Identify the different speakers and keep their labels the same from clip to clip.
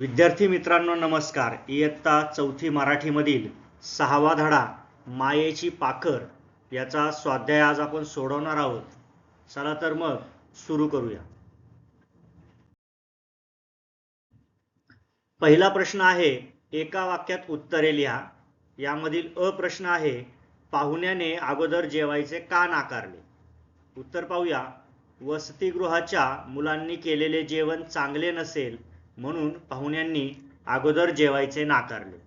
Speaker 1: विद्यार्थी मित्रांनो नमस्कार. इयत्ता चौथी मराठीमधील सहावा धडा मायेची पाखर याचा स्वाध्याय आज आपण सोडवणार आहोत. चला तर मग सुरू करूया. पहिला प्रश्न आहे एका वाक्यात उत्तरे लिहा. यामधील अ प्रश्न आहे पाहुण्याने अगोदर जेवायचे का नाकारले? उत्तर पाहूया. वसतिगृहाच्या मुलांनी केलेले जेवण चांगले नसेल म्हणून पाहुण्यांनी अगोदर जेवायचे नाकारले.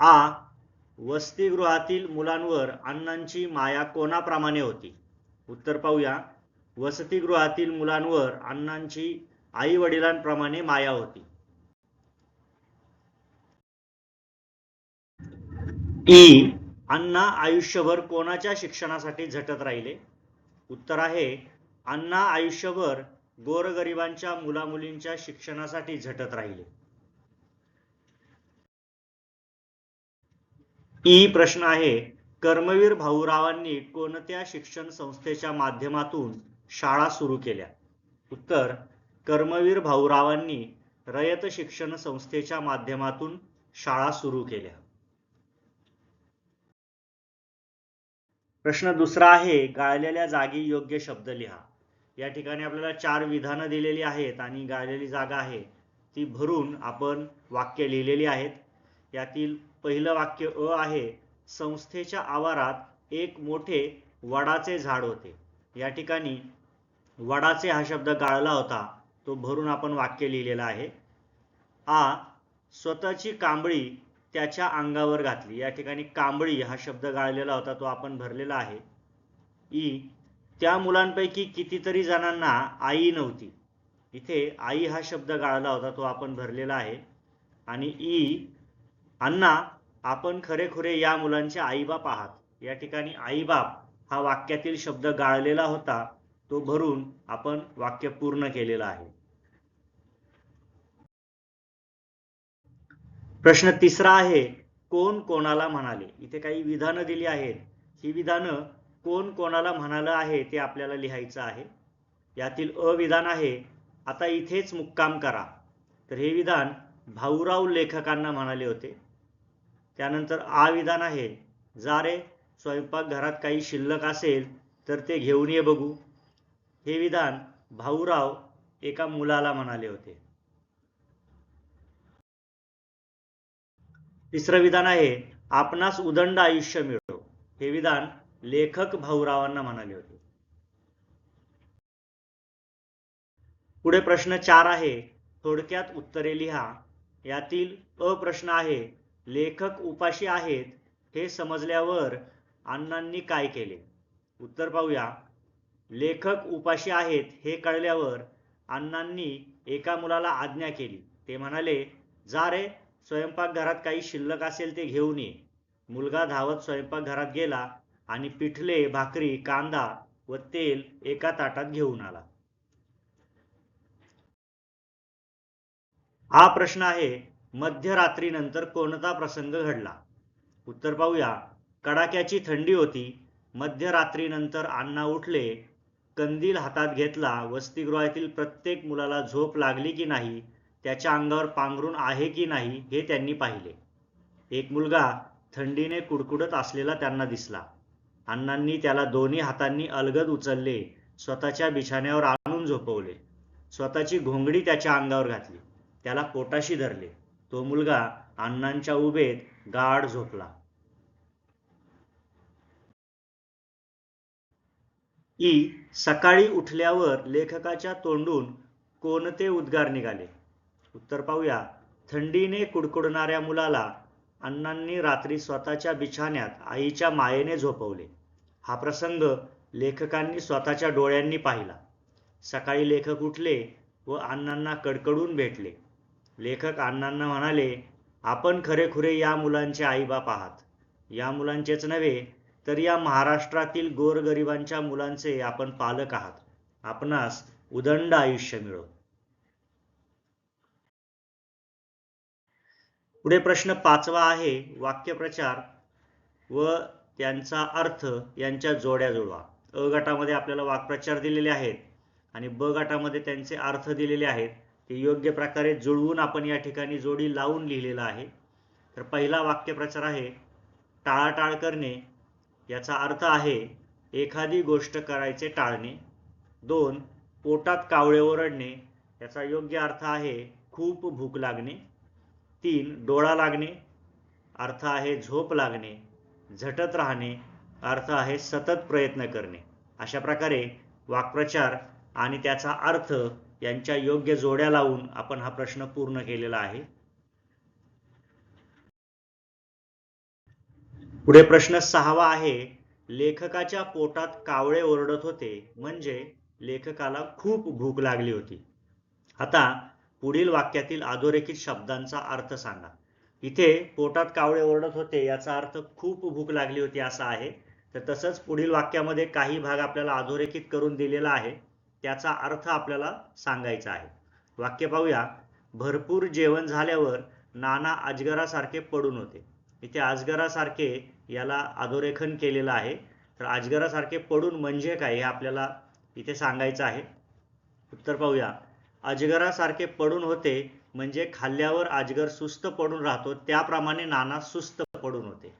Speaker 1: आ वसतिगृहातील मुलांवर अण्णांची माया कोणाप्रमाणे होती? उत्तर पाहूया. वसतिगृहातील मुलांवर अण्णांची आई वडिलांप्रमाणे माया होती. ई अण्णा आयुष्यभर कोणाच्या शिक्षणासाठी झटत राहिले? उत्तर आहे अण्णा आयुष्यभर गोरगरिबांच्या मुलामुलींच्या शिक्षणासाठी झटत राहिले. ई प्रश्न आहे कर्मवीर भाऊरावांनी कोणत्या शिक्षण संस्थेच्या माध्यमातून शाळा सुरू केल्या? उत्तर कर्मवीर भाऊरावांनी रयत शिक्षण संस्थेच्या माध्यमातून शाळा सुरू केल्या. प्रश्न दुसरा आहे गाळलेल्या जागी योग्य शब्द लिहा. या ठिकाणी आपल्याला चार विधानं दिलेली आहेत आणि गाळलेली जागा आहे. ती भरून आपण वाक्य लिहिलेली आहेत. यातील पहिलं वाक्य अ आहे संस्थेच्या आवारात एक मोठे वडाचे झाड होते. या ठिकाणी वडाचे हा शब्द गाळला होता तो भरून आपण वाक्य लिहिलेला आहे. आ स्वतःची कांबळी त्याच्या अंगावर घातली. या ठिकाणी कांबळी हा शब्द गाळलेला होता तो आपण भरलेला आहे. ई त्या मुलांपैकी कितीतरी जणांना आई नव्हती. इथे आई हा शब्द गाळला होता तो आपण भरलेला आहे. आणि ई अण्णा आपण खरेखुरे या मुलांचे आईबाप आहात. या ठिकाणी आईबाप हा वाक्यातील शब्द गाळलेला होता तो भरून आपण वाक्य पूर्ण केलेलं आहे. प्रश्न तिसरा आहे कोण कोणाला म्हणाले? इथे काही विधानं दिली आहेत. ही विधानं कोण कोणाला म्हणालं आहे ते आपल्याला लिहायचं आहे. यातील अविधान आहे आता इथेच मुक्काम करा. तर हे विधान भाऊराव लेखकांना म्हणाले होते. त्यानंतर आ विधान आहे जा रे स्वयंपाकघरात काही शिल्लक असेल तर ते घेऊन ये बघू. हे विधान भाऊराव एका मुलाला म्हणाले होते. तिसरं विधान आहे आपणास उदंड आयुष्य मिळो. हे विधान लेखक भाऊरावांना म्हणाले होते. पुढे प्रश्न चार आहे. थोडक्यात उत्तरे लिहा. यातील अ प्रश्न आहे लेखक उपाशी आहेत हे समजल्यावर अण्णांनी काय केले? उत्तर पाहूया. लेखक उपाशी आहेत हे कळल्यावर अण्णांनी एका मुलाला आज्ञा केली. ते म्हणाले जा रे स्वयंपाकघरात काही शिल्लक असेल ते घेऊन ये. मुलगा धावत स्वयंपाकघरात गेला. आणि पिठले भाकरी कांदा व तेल एका ताटात घेऊन आला. हा प्रश्न आहे मध्यरात्रीनंतर कोणता प्रसंग घडला? उत्तर पाहूया. कडाक्याची थंडी होती. मध्यरात्रीनंतर अण्णा उठले कंदील हातात घेतला वसतिगृहातील प्रत्येक मुलाला झोप लागली की नाही त्याच्या अंगावर पांघरून आहे की नाही हे त्यांनी पाहिले. एक मुलगा थंडीने कुडकुडत असलेला त्यांना दिसला. अण्णांनी त्याला दोन्ही हातांनी अलगद उचलले स्वतःच्या बिछाण्यावर आणून झोपवले. स्वतःची घोंगडी त्याच्या अंगावर घातली. त्याला पोटाशी धरले. तो मुलगा अण्णांच्या उभेत गाढ झोपला. ई सकाळी उठल्यावर लेखकाच्या तोंडून कोणते उद्गार निघाले? उत्तर पाहूया. थंडीने कुडकुडणाऱ्या मुलाला अण्णांनी रात्री स्वतःच्या बिछाण्यात आईच्या मायेने झोपवले. हा प्रसंग लेखकांनी स्वतःच्या डोळ्यांनी पाहिला. सकाळी लेखक उठले व अण्णांना कडकडून भेटले. लेखक अण्णांना म्हणाले आपण खरेखुरे या मुलांचे आईबाप आहात. या मुलांचेच नव्हे तर या महाराष्ट्रातील गोरगरिबांच्या मुलांचे आपण पालक आहात. आपणास उदंड आयुष्य मिळो. पुढे प्रश्न पाचवा आहे वाक्यप्रचार व त्यांचा अर्थ यांच्या जोड्या जुळवा अ गटामध्ये आपल्याला वाक्प्रचार दिलेले आहेत आणि ब गटामध्ये त्यांचे अर्थ दिलेले आहेत. ते योग्य प्रकारे जुळवून आपण या ठिकाणी जोडी लावून लिहिलेला आहे. तर पहिला वाक्यप्रचार आहे टाळाटाळ करणे. याचा अर्थ आहे एखादी गोष्ट करायचे टाळणे. दोन पोटात कावळे ओरडणे. याचा योग्य अर्थ आहे खूप भूक लागणे. तीन डोळा लागणे. अर्थ आहे झोप लागणे. झटत राहणे अर्थ आहे सतत प्रयत्न करणे. अशा प्रकारे वाक्प्रचार आणि त्याचा अर्थ यांच्या योग्य जोड्या लावून आपण हा प्रश्न पूर्ण केलेला आहे. पुढे प्रश्न सहावा आहे लेखकाच्या पोटात कावळे ओरडत होते म्हणजे लेखकाला खूप भूक लागली होती. आता पुढील वाक्यातील अधोरेखित शब्दांचा अर्थ सांगा. इथे पोटात कावळे ओरडत होते याचा अर्थ खूप भूक लागली होती असा आहे. तर तसंच पुढील वाक्यामध्ये काही भाग आपल्याला अधोरेखित करून दिलेला आहे. त्याचा अर्थ आपल्याला सांगायचा आहे. वाक्य पाहूया. भरपूर जेवण झाल्यावर नाना अजगरासारखे पडून होते. इथे अजगरासारखे याला अधोरेखन केलेलं आहे. तर अजगरासारखे पडून म्हणजे काय हे आपल्याला इथे सांगायचं आहे. उत्तर पाहूया. अजगरासारखे पडून होते म्हणजे खाल्ल्यावर अजगर सुस्त पडून राहतो त्याप्रमाणे नाना सुस्त पडून होते.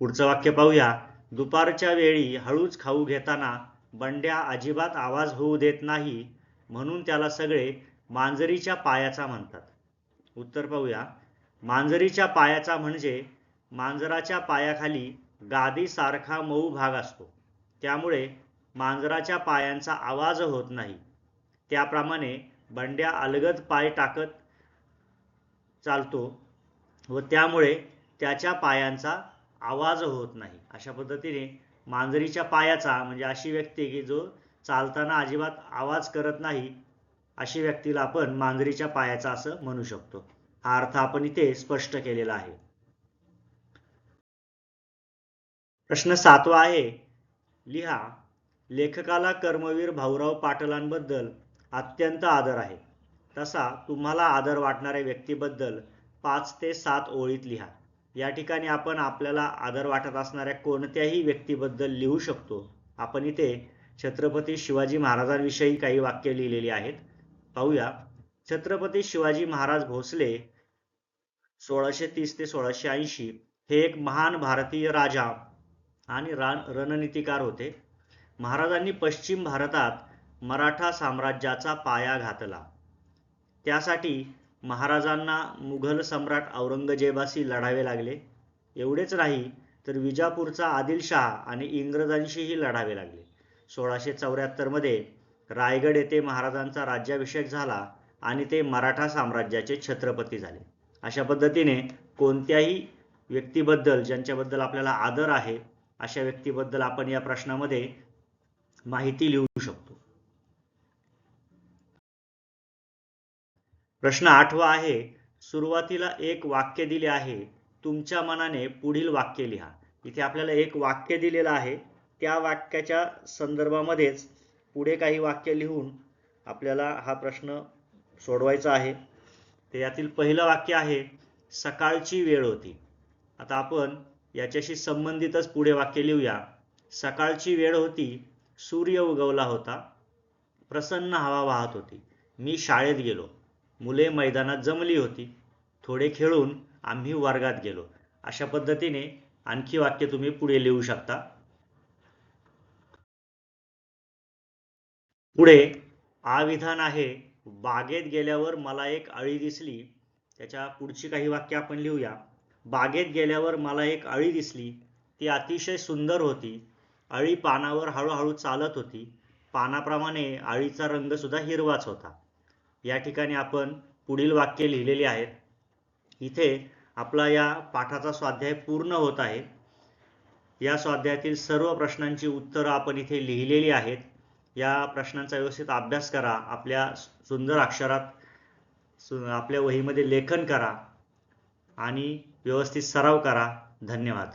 Speaker 1: पुढचं वाक्य पाहूया. दुपारच्या वेळी हळूच खाऊ घेताना बंड्या अजिबात आवाज होऊ देत नाही म्हणून त्याला सगळे मांजरीच्या पायाचा म्हणतात. उत्तर पाहूया. मांजरीच्या पायाचा म्हणजे मांजराच्या पायाखाली गादीसारखा मऊ भाग असतो. त्यामुळे मांजराच्या पायांचा आवाज होत नाही. त्याप्रमाणे बंड्या अलगद पाय टाकत चालतो व त्यामुळे त्याच्या पायांचा आवाज होत नाही. अशा पद्धतीने मांजरीच्या पायाचा म्हणजे अशी व्यक्ती की जो चालताना अजिबात आवाज करत नाही अशी व्यक्तीला आपण मांजरीच्या पायाचा असं म्हणू शकतो. हा अर्थ आपण इथे स्पष्ट केलेला आहे. प्रश्न सातवा आहे लिहा लेखकाला कर्मवीर भाऊराव पाटलांबद्दल अत्यंत आदर आहे. तसा तुम्हाला आदर वाटणाऱ्या व्यक्तीबद्दल पाच ते सात ओळीत लिहा. या ठिकाणी आपण आपल्याला आदर वाटत असणाऱ्या कोणत्याही व्यक्तीबद्दल लिहू शकतो. आपण इथे छत्रपती शिवाजी महाराजांविषयी काही वाक्य लिहिलेली आहेत. पाहूया. छत्रपती शिवाजी महाराज भोसले सोळाशे तीस ते सोळाशे ऐंशी हे एक महान भारतीय राजा आणि रा रणनीतिकार होते. महाराजांनी पश्चिम भारतात मराठा साम्राज्याचा पाया घातला. त्यासाठी महाराजांना मुघल सम्राट औरंगजेबाशी लढावे लागले. एवढेच नाही तर विजापूरचा आदिलशाह आणि इंग्रजांशीही लढावे लागले. सोळाशे चौऱ्याहत्तरमध्ये रायगड येथे महाराजांचा राज्याभिषेक झाला आणि ते मराठा साम्राज्याचे छत्रपती झाले. अशा पद्धतीने कोणत्याही व्यक्तीबद्दल ज्यांच्याबद्दल आपल्याला आदर आहे अशा व्यक्तीबद्दल आपण या प्रश्नामध्ये माहिती लिहू शकतो. प्रश्न आठवा आहे सुरुवातीला एक वाक्य दिले आहे तुमच्या मनाने पुढील वाक्य लिहा. इथे आपल्याला एक वाक्य दिलेलं आहे त्या वाक्याच्या संदर्भामध्येच पुढे काही वाक्य लिहून आपल्याला हा प्रश्न सोडवायचा आहे. तर यातील पहिलं वाक्य आहे सकाळची वेळ होती. आता आपण याच्याशी संबंधितच पुढे वाक्य लिहूया. सकाळची वेळ होती सूर्य उगवला होता. प्रसन्न हवा वाहत होती. मी शाळेत गेलो. मुले मैदानात जमली होती. थोडे खेळून आम्ही वर्गात गेलो. अशा पद्धतीने आणखी वाक्य तुम्ही पुढे लिहू शकता. पुढे आविधान विधान आहे. बागेत गेल्यावर मला एक अळी दिसली. त्याच्या पुढची काही वाक्य आपण लिहूया. बागेत गेल्यावर मला एक अळी दिसली. ती अतिशय सुंदर होती. अळी पानावर हळूहळू चालत होती. पानाप्रमाणे अळीचा रंग सुद्धा हिरवाच होता. या ठिकाणी आपण पुढील वाक्य लिहिलेली आहेत. इथे आपला या पाठाचा स्वाध्याय पूर्ण होत आहे. या स्वाध्यायातील सर्व प्रश्नांची उत्तरं आपण इथे लिहिलेली आहेत. या प्रश्नांचा व्यवस्थित अभ्यास करा. आपल्या सुंदर अक्षरात सु आपल्या वहीमध्ये लेखन करा आणि व्यवस्थित सराव करा. धन्यवाद.